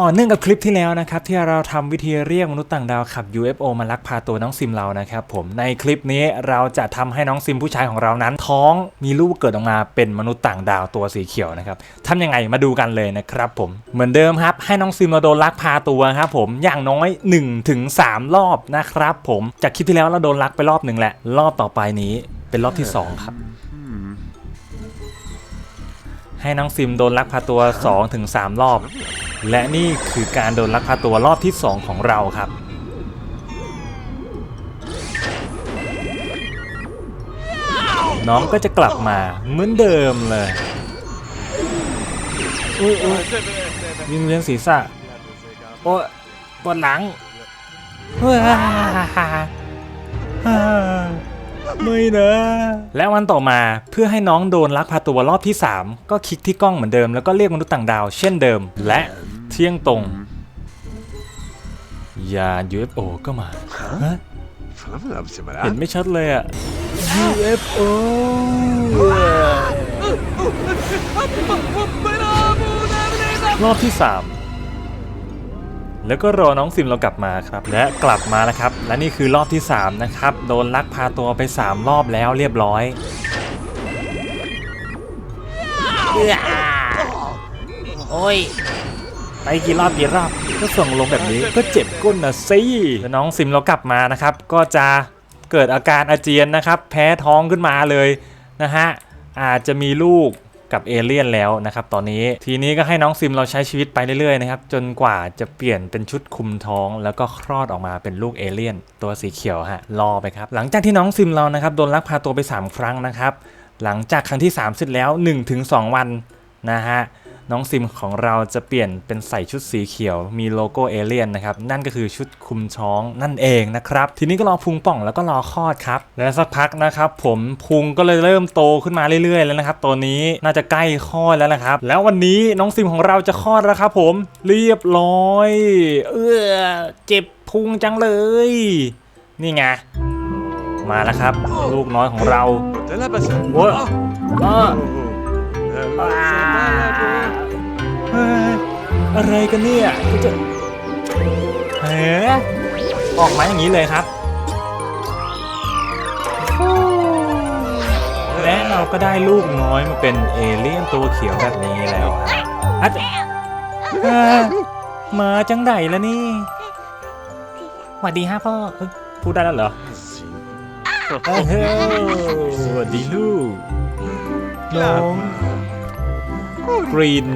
ต่อเนื่องกับคลิปที่แล้วนะครับที่เราทำวิธีเรียกมนุษย์ต่างดาวขับ UFO มาลักพาตัวน้องซิมเรานะครับผมในคลิปนี้เราจะทำให้น้องซิมผู้ชายของเรานั้น ท้องมีลูกเกิดออกมาเป็นมนุษย์ต่างดาวตัวสีเขียวนะครับทำยังไงมาดูกันเลยนะครับผมเหมือนเดิมครับ ให้น้องซิมเราโดนลักพาตัวครับผมอย่างน้อย1ถึง3รอบนะครับผมจากคลิปที่แล้วเราโดนลักไปรอบหนึ่งแหละ รอบต่อไปนี้เป็นรอบที่สองครับให้น้องซิมโดนลักพาตัว2-3รอบ และนี่คือการโดนลักพาตัวรอบที่ 2 ของเราครับ น้องก็จะกลับมาเหมือนเดิมเลยอุ้ยอุ้ยวิ่งเวียนศีรษะโอ้ปวดหลังไม่นะ และวันต่อมาเพื่อให้น้องโดนลักพาตัวรอบที่ 3 ก็คลิกที่กล้องเหมือนเดิมแล้วก็เรียกมนุษย์ต่างดาวเช่นเดิม และ เที่ยงตรง ยาน UFO ก็มาฮะ Falan abi sen เห็นไม่ชัดเลยอะ UFO รอบที่ 3 แล้วก็รอน้องซิมเรากลับมาครับ และกลับมาแล้วครับ และนี่คือรอบที่ 3 นะครับ โดนลักพาตัวไป 3 รอบแล้วเรียบร้อยโอ้ย ไปกี่รอบกี่รอบก็ส่งลงแบบนี้ก็เจ็บก้นนะสิแล้วน้องซิมเรากลับมานะครับ ก็จะเกิดอาการอาเจียนนะครับ แพ้ท้องขึ้นมาเลยนะฮะอาจจะมีลูกกับเอเลี่ยนแล้วนะครับตอนนี้ทีนี้ก็ให้น้องซิมเราใช้ชีวิตไปเรื่อยๆนะครับจนกว่าจะเปลี่ยนเป็นชุดคุมท้อง แล้วก็คลอดออกมาเป็นลูกเอเลี่ยน ตัวสีเขียวฮะรอไปครับหลังจากที่น้องซิมเรานะครับโดนลักพาตัวไป 3 ครั้งนะครับหลังจากครั้งที่ 3 เสร็จแล้ว 1-2 วันนะฮะ น้องซิมของเราจะเปลี่ยนเป็นใส่ชุดสีเขียว มีโลโก้เอเลี่ยนนะครับนั่นก็คือชุดคลุมช้องนั่นเองนะครับทีนี้ก็รอพุงป่องแล้วก็รอคลอดครับและสักพักนะครับผมพุงก็เลยเริ่มโตขึ้นมาเรื่อยๆ แล้วนะครับตัวนี้น่าจะใกล้คลอดแล้วนะครับ แล้ววันนี้น้องซิมของเราจะคลอดแล้วครับผมเรียบร้อย เออเจ็บพุงจังเลย นี่ไงมาแล้วครับ ลูกน้อยของเรา T'es là, Bassin Ouais. Ah. อ้ อะไรกันเนี่ยกูจะเฮ้ออกมาอย่างนี้เลยครับและเราก็ได้ลูกน้อยมาเป็นเอเลี่ยนตัวเขียวแบบนี้แล้วฮะอะเอ้อมาจังไดแล้วนี่สวัสดีฮะพ่อเอ้ยพูดได้แล้วเหรอเอ้ยเฮ้ยสวัสดีลูกน้องกรีน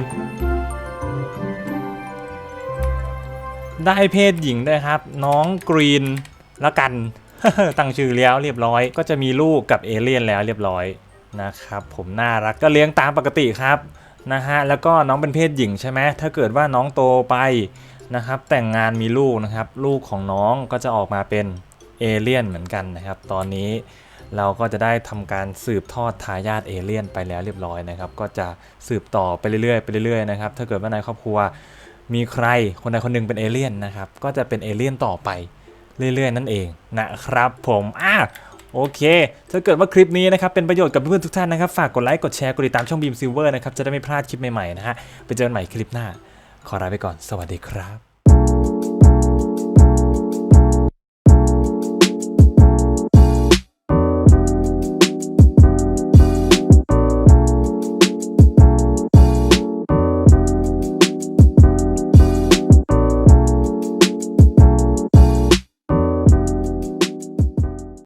ได้เพศหญิงด้วยครับ น้องกรีนแล้วกัน ตั้งชื่อแล้วเรียบร้อย ก็จะมีลูกกับเอเลี่ยนแล้วเรียบร้อยนะครับผมน่ารักก็เลี้ยงตามปกติครับนะฮะแล้วก็น้องเป็นเพศหญิงใช่ไหมถ้าเกิดว่าน้องโตไปนะครับแต่งงานมีลูกนะครับ ลูกของน้องก็จะออกมาเป็นเอเลี่ยนเหมือนกันนะครับ ตอนนี้เราก็จะได้ทำการสืบทอดทายาทเอเลี่ยนไปแล้วเรียบร้อยนะครับ ก็จะสืบต่อไปเรื่อยๆไปเรื่อยๆนะครับ ถ้าเกิดว่าในครอบครัว มีใครคนใดคนหนึ่งเป็นเอเลี่ยนนะครับ ก็จะเป็นเอเลี่ยนต่อไปเรื่อยๆ นั่นเองนะครับผมอะโอเค ถ้าเกิดว่าคลิปนี้นะครับ เป็นประโยชน์กับเพื่อนๆทุกท่านนะครับ ฝากกดไลค์กดแชร์กดติดตามช่องบีมซิลเวอร์นะครับ จะได้ไม่พลาดคลิปใหม่ๆนะฮะไปเจอกันใหม่คลิปหน้า ขอลาไปก่อนสวัสดีครับ